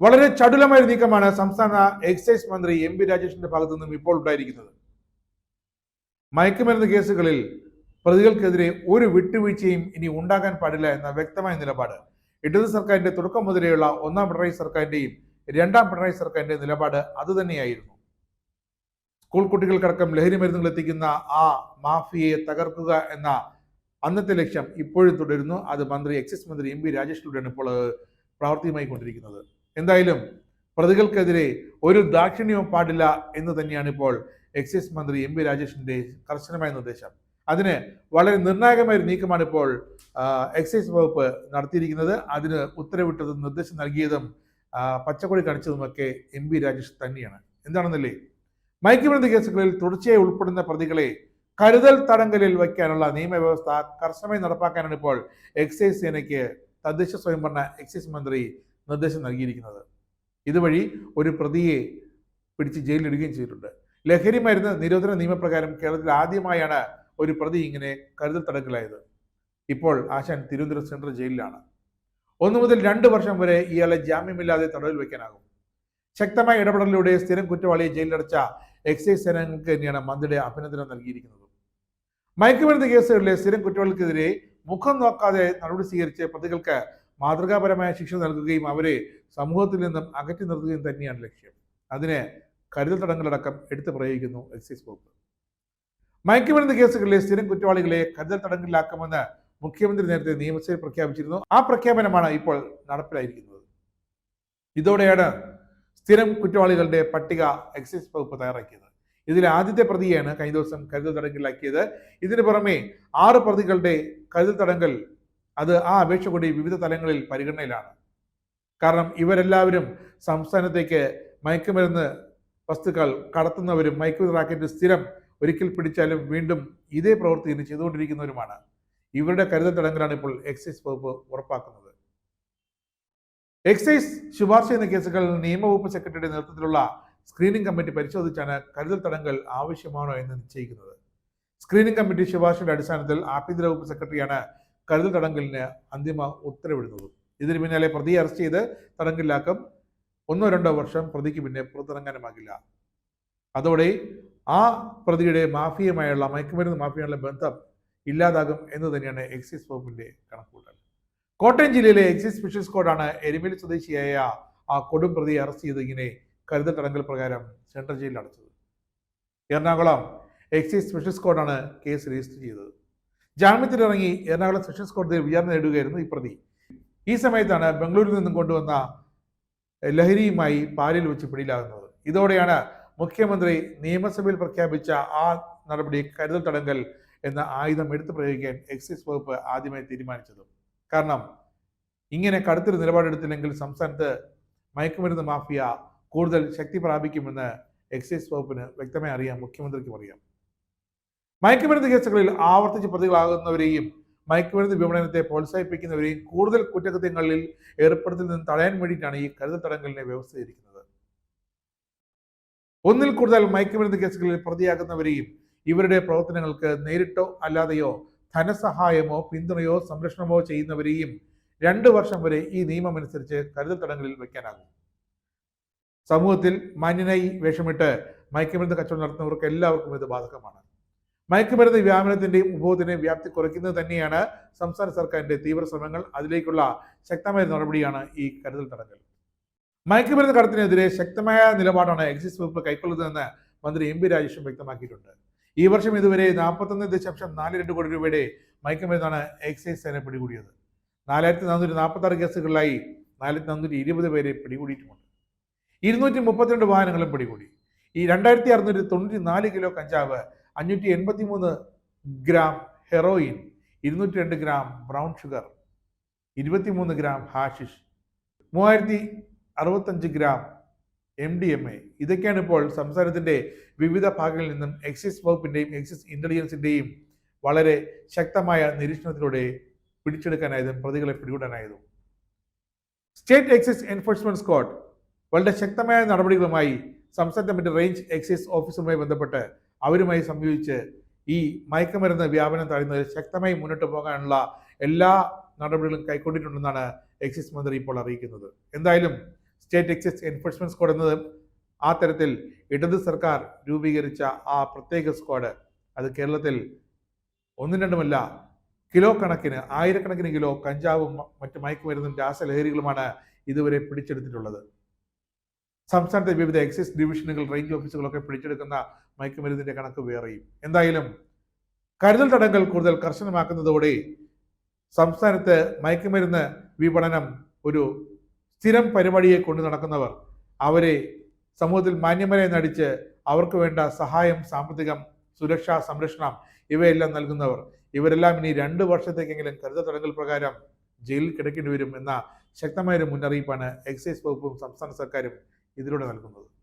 വളരെ ചടുലമായ നീക്കമാണ് സംസ്ഥാന എക്സൈസ് മന്ത്രി എം പി രാജേഷിന്റെ ഭാഗത്തു നിന്നും ഇപ്പോൾ ഉണ്ടായിരിക്കുന്നത്. മയക്കുമരുന്ന് കേസുകളിൽ പ്രതികൾക്കെതിരെ ഒരു വിട്ടുവീഴ്ചയും ഇനി ഉണ്ടാകാൻ പാടില്ല എന്ന വ്യക്തമായ നിലപാട്. ഇടത് സർക്കാരിന്റെ തുടക്കം മുതലെയുള്ള ഒന്നാം പിണറായി സർക്കാരിന്റെയും രണ്ടാം പിണറായി സർക്കാരിന്റെ നിലപാട് അതുതന്നെയായിരുന്നു. സ്കൂൾ കുട്ടികൾക്കടക്കം ലഹരി മരുന്നുകൾ എത്തിക്കുന്ന ആ മാഫിയയെ തകർക്കുക എന്ന അന്നത്തെ ലക്ഷ്യം ഇപ്പോഴും തുടരുന്നു. അത് മന്ത്രി എക്സൈസ് മന്ത്രി എം പി രാജേഷിലൂടെയാണ് ഇപ്പോൾ പ്രാവർത്തികമായി കൊണ്ടിരിക്കുന്നത്. എന്തായാലും പ്രതികൾക്കെതിരെ ഒരു ദാക്ഷിണ്യവും പാടില്ല എന്ന് തന്നെയാണ് ഇപ്പോൾ എക്സൈസ് മന്ത്രി എം പി രാജേഷിന്റെ കർശനമായ നിർദ്ദേശം. അതിന് വളരെ നിർണായകമായ ഒരു നീക്കമാണ് ഇപ്പോൾ എക്സൈസ് വകുപ്പ് നടത്തിയിരിക്കുന്നത്. അതിന് ഉത്തരവിട്ടതും നിർദ്ദേശം നൽകിയതും പച്ചക്കൊടി കാണിച്ചതുമൊക്കെ എം പി രാജേഷ് തന്നെയാണ്. എന്താണെന്നല്ലേ? മയക്കുമരുന്ന് കേസുകളിൽ തുടർച്ചയായി ഉൾപ്പെടുന്ന പ്രതികളെ കരുതൽ തടങ്കലിൽ വയ്ക്കാനുള്ള നിയമവ്യവസ്ഥ കർശനമായി നടപ്പാക്കാനാണ് ഇപ്പോൾ എക്സൈസ് സേനയ്ക്ക് തദ്ദേശ സ്വയംഭരണ എക്സൈസ് മന്ത്രി നിർദ്ദേശം നൽകിയിരിക്കുന്നത്. ഇതുവഴി ഒരു പ്രതിയെ പിടിച്ച് ജയിലിലിടുകയും ചെയ്തിട്ടുണ്ട്. ലഹരി മരുന്ന് നിരോധന നിയമപ്രകാരം കേരളത്തിൽ ആദ്യമായാണ് ഒരു പ്രതി ഇങ്ങനെ കരുതൽ തടക്കിലായത് ഇപ്പോൾ ആശാൻ തിരുവനന്തപുരം സെൻട്രൽ ജയിലിലാണ്. ഒന്നു മുതൽ രണ്ട് വർഷം വരെ ഇയാളെ ജാമ്യമില്ലാതെ തടവിൽ വയ്ക്കാനാകും. ശക്തമായ ഇടപെടലിലൂടെ സ്ഥിരം കുറ്റവാളിയെ ജയിലിലടച്ച എക്സൈസ് സേനകൾക്ക് തന്നെയാണ് മന്ത്രിയുടെ അഭിനന്ദനം നൽകിയിരിക്കുന്നത്. മയക്കുമരുന്ന് കേസുകളിലെ സ്ഥിരം കുറ്റവാളികൾക്കെതിരെ മുഖം നോക്കാതെ നടപടി സ്വീകരിച്ച് പ്രതികൾക്ക് മാതൃകാപരമായ ശിക്ഷ നൽകുകയും അവരെ സമൂഹത്തിൽ നിന്നും അകറ്റി നിർത്തുകയും തന്നെയാണ് ലക്ഷ്യം. അതിന് കരുതൽ തടങ്കലടക്കം എടുത്തു പ്രയോഗിക്കുന്നു എക്സൈസ് വകുപ്പ്. മയക്കുമരുന്ന് കേസുകളിലെ സ്ഥിരം കുറ്റവാളികളെ കരുതൽ തടങ്കലിലാക്കുമെന്ന് മുഖ്യമന്ത്രി നേരത്തെ നിയമസഭയിൽ പ്രഖ്യാപിച്ചിരുന്നു. ആ പ്രഖ്യാപനമാണ് ഇപ്പോൾ നടപ്പിലായിരിക്കുന്നത്. ഇതോടെയാണ് സ്ഥിരം കുറ്റവാളികളുടെ പട്ടിക എക്സൈസ് വകുപ്പ് തയ്യാറാക്കിയത്. ഇതിൽ ആദ്യത്തെ പ്രതിയാണ് കഴിഞ്ഞ ദിവസം കരുതൽ തടങ്കലിലാക്കിയത്. ഇതിനു പുറമെ ആറ് പ്രതികളുടെ കരുതൽ തടങ്കൽ അത് ആ അപേക്ഷ കൂടി വിവിധ തലങ്ങളിൽ പരിഗണനയിലാണ്. കാരണം ഇവരെല്ലാവരും സംസ്ഥാനത്തേക്ക് മയക്കുമരുന്ന് വസ്തുക്കൾ കടത്തുന്നവരും മയക്കുമരുന്ന് റാക്കറ്റ് സ്ഥിരം ഒരിക്കൽ പിടിച്ചാലും വീണ്ടും ഇതേ പ്രവൃത്തി ഇനി ചെയ്തുകൊണ്ടിരിക്കുന്നവരുമാണ്. ഇവരുടെ കരുതൽ തടങ്കലാണ് ഇപ്പോൾ എക്സൈസ് വകുപ്പ് ഉറപ്പാക്കുന്നത്. എക്സൈസ് ശുപാർശ ചെയ്യുന്ന കേസുകൾ നിയമവകുപ്പ് സെക്രട്ടറിയുടെ നേതൃത്വത്തിലുള്ള സ്ക്രീനിംഗ് കമ്മിറ്റി പരിശോധിച്ചാണ് കരുതൽ തടങ്കൽ ആവശ്യമാണോ എന്ന് നിശ്ചയിക്കുന്നത്. സ്ക്രീനിംഗ് കമ്മിറ്റി ശുപാർശയുടെ അടിസ്ഥാനത്തിൽ ആഭ്യന്തര വകുപ്പ് സെക്രട്ടറിയാണ് കരുതൽ തടങ്കലിന് അന്തിമ ഉത്തരവിടുന്നത്. ഇതിന് പിന്നാലെ പ്രതിയെ അറസ്റ്റ് ചെയ്ത് തടങ്കലിലാക്കും. ഒന്നോ രണ്ടോ വർഷം പ്രതിക്ക് പിന്നെ പുറത്തിറങ്ങാനുമാകില്ല. അതോടെ ആ പ്രതിയുടെ മാഫിയുമായുള്ള മയക്കുമരുന്ന് മാഫിയുള്ള ബന്ധം ഇല്ലാതാകും എന്ന് തന്നെയാണ് എക്സൈസ് വകുപ്പിന്റെ കണക്കുകൂട്ടൽ. കോട്ടയം ജില്ലയിലെ എക്സൈസ് സ്പെഷ്യൽ സ്ക്വാഡാണ് എരുമേലി സ്വദേശിയായ ആ കൊടും പ്രതിയെ അറസ്റ്റ് ചെയ്ത് ഇങ്ങനെ കരുതൽ തടങ്കൽ പ്രകാരം സെൻട്രൽ ജയിലിൽ അടച്ചത്. എറണാകുളം എക്സൈസ് സ്പെഷ്യൽ സ്ക്വാഡാണ് കേസ് രജിസ്റ്റർ ചെയ്തത്. ജാമ്യത്തിലിറങ്ങി എറണാകുളം സെഷൻസ് കോടതിയിൽ വിചാരണ നേടുകയായിരുന്നു ഈ പ്രതി. ഈ സമയത്താണ് ബംഗളൂരിൽ നിന്നും കൊണ്ടുവന്ന ലഹരിയുമായി പാലിൽ വെച്ച് പിടിയിലാകുന്നത്. ഇതോടെയാണ് മുഖ്യമന്ത്രി നിയമസഭയിൽ പ്രഖ്യാപിച്ച ആ നടപടി കരുതൽ തടങ്കൽ എന്ന ആയുധം എടുത്തു പ്രയോഗിക്കാൻ എക്സൈസ് വകുപ്പ് ആദ്യമായി തീരുമാനിച്ചത്. കാരണം ഇങ്ങനെ കടുത്തൊരു നിലപാടെടുത്തില്ലെങ്കിൽ സംസ്ഥാനത്ത് മയക്കുമരുന്ന് മാഫിയ കൂടുതൽ ശക്തി പ്രാപിക്കുമെന്ന് എക്സൈസ് വകുപ്പിന് വ്യക്തമായി അറിയാം മുഖ്യമന്ത്രിക്കും അറിയാം. മയക്കുമരുന്ന് കേസുകളിൽ ആവർത്തിച്ച് പ്രതികളാകുന്നവരെയും മയക്കുമരുന്ന് വിപണനത്തെ പ്രോത്സാഹിപ്പിക്കുന്നവരെയും കൂടുതൽ കുറ്റകൃത്യങ്ങളിൽ ഏർപ്പെടുത്തിൽ നിന്ന് തടയാൻ വേണ്ടിയിട്ടാണ് ഈ കരുതൽ തടങ്കലിനെ വ്യവസ്ഥയിരിക്കുന്നത് ഒന്നിൽ കൂടുതൽ മയക്കുമരുന്ന് കേസുകളിൽ പ്രതിയാകുന്നവരെയും ഇവരുടെ പ്രവർത്തനങ്ങൾക്ക് നേരിട്ടോ അല്ലാതെയോ ധനസഹായമോ പിന്തുണയോ സംരക്ഷണമോ ചെയ്യുന്നവരെയും രണ്ട് വർഷം വരെ ഈ നിയമം അനുസരിച്ച് കരുതൽ തടങ്കലിൽ വയ്ക്കാനാകും. സമൂഹത്തിൽ മാന്യനായി വേഷമിട്ട് മയക്കുമരുന്ന് കച്ചവടം നടത്തുന്നവർക്ക് എല്ലാവർക്കും ഇത് ബാധകമാണ്. മയക്കുമരുന്ന് വ്യാപനത്തിന്റെയും ഉപഭോഗത്തിന്റെയും വ്യാപ്തി കുറയ്ക്കുന്നത് തന്നെയാണ് സംസ്ഥാന സർക്കാരിന്റെ തീവ്ര ശ്രമങ്ങൾ. അതിലേക്കുള്ള ശക്തമായ നടപടിയാണ് ഈ കരുതൽ തടങ്കൽ. മയക്കുമരുന്ന് കടത്തിനെതിരെ ശക്തമായ നിലപാടാണ് എക്സൈസ് വകുപ്പ് കൈക്കൊള്ളുന്നതെന്ന് മന്ത്രി എം പി രാജേഷും വ്യക്തമാക്കിയിട്ടുണ്ട്. ഈ വർഷം ഇതുവരെ നാൽപ്പത്തൊന്ന് ദശാംശം നാല് രണ്ട് കോടി രൂപയുടെ മയക്കുമരുന്നാണ് എക്സൈസ് സേന പിടികൂടിയത്. നാലായിരത്തി നാനൂറ്റി നാൽപ്പത്തി ആറ് കേസുകളിലായി നാലായിരത്തി നാനൂറ്റി ഇരുപത് പേരെ പിടികൂടിയിട്ടുമുണ്ട്. ഇരുന്നൂറ്റി മുപ്പത്തിരണ്ട് വാഹനങ്ങളും പിടികൂടി. ഈ രണ്ടായിരത്തി അറുന്നൂറ്റി തൊണ്ണൂറ്റി നാല് കിലോ കഞ്ചാവ് അഞ്ഞൂറ്റി എൺപത്തി മൂന്ന് ഗ്രാം ഹെറോയിൻ ഇരുന്നൂറ്റി രണ്ട് ഗ്രാം ബ്രൗൺ ഷുഗർ ഇരുപത്തി മൂന്ന് ഗ്രാം ഹാഷിഷ് മൂവായിരത്തി അറുപത്തഞ്ച് gram M D M A. ഇതൊക്കെയാണ് ഇപ്പോൾ സംസ്ഥാനത്തിന്റെ വിവിധ ഭാഗങ്ങളിൽ നിന്നും എക്സൈസ് വകുപ്പിന്റെയും എക്സൈസ് ഇന്റലിജൻസിന്റെയും വളരെ ശക്തമായ നിരീക്ഷണത്തിലൂടെ പിടിച്ചെടുക്കാനായതും പ്രതികളെ പിടികൂടാനായതും. സ്റ്റേറ്റ് എക്സൈസ് എൻഫോഴ്സ്മെന്റ് സ്ക്വാഡ് വളരെ ശക്തമായ നടപടികളുമായി സംസ്ഥാനത്തെ മറ്റ് റേഞ്ച് എക്സൈസ് ഓഫീസുമായി ബന്ധപ്പെട്ട് അവരുമായി സംയോജിച്ച് ഈ മയക്കുമരുന്ന് വ്യാപനം തടയുന്നതിൽ ശക്തമായി മുന്നോട്ട് പോകാനുള്ള എല്ലാ നടപടികളും കൈക്കൊണ്ടിട്ടുണ്ടെന്നാണ് എക്സൈസ് മന്ത്രി ഇപ്പോൾ അറിയിക്കുന്നത്. എന്തായാലും സ്റ്റേറ്റ് എക്സൈസ് എൻഫോഴ്സ്മെന്റ് സ്ക്വാഡ് എന്നത് ആ തരത്തിൽ ഇടത് സർക്കാർ രൂപീകരിച്ച ആ പ്രത്യേക സ്ക്വാഡ് അത് കേരളത്തിൽ ഒന്നും രണ്ടുമല്ല കിലോ കണക്കിന് ആയിരക്കണക്കിന് കിലോ കഞ്ചാവും മറ്റ് മയക്കുമരുന്നും രാസലഹരികളുമാണ് ഇതുവരെ പിടിച്ചെടുത്തിട്ടുള്ളത്. സംസ്ഥാനത്തെ വിവിധ എക്സൈസ് ഡിവിഷനുകൾ റേഞ്ച് ഓഫീസുകളൊക്കെ പിടിച്ചെടുക്കുന്ന മയക്കുമരുന്നിന്റെ കണക്ക് വേറെയും. എന്തായാലും കരുതൽ തടങ്കൽ കൂടുതൽ കർശനമാക്കുന്നതോടെ സംസ്ഥാനത്ത് മയക്കുമരുന്ന് വിപണനം ഒരു സ്ഥിരം പരിപാടിയെ കൊണ്ടു നടക്കുന്നവർ അവരെ സമൂഹത്തിൽ മാന്യമരെ നടിച്ച് അവർക്ക് വേണ്ട സഹായം സാമ്പത്തികം സുരക്ഷ സംരക്ഷണം ഇവയെല്ലാം നൽകുന്നവർ ഇവരെല്ലാം ഇനി രണ്ട് വർഷത്തേക്കെങ്കിലും കരുതൽ തടങ്കൽ പ്രകാരം ജയിലിൽ കിടക്കേണ്ടി വരും എന്ന ശക്തമായൊരു മുന്നറിയിപ്പാണ് എക്സൈസ് വകുപ്പും സംസ്ഥാന സർക്കാരും ഇതിലൂടെ നൽകുന്നത്.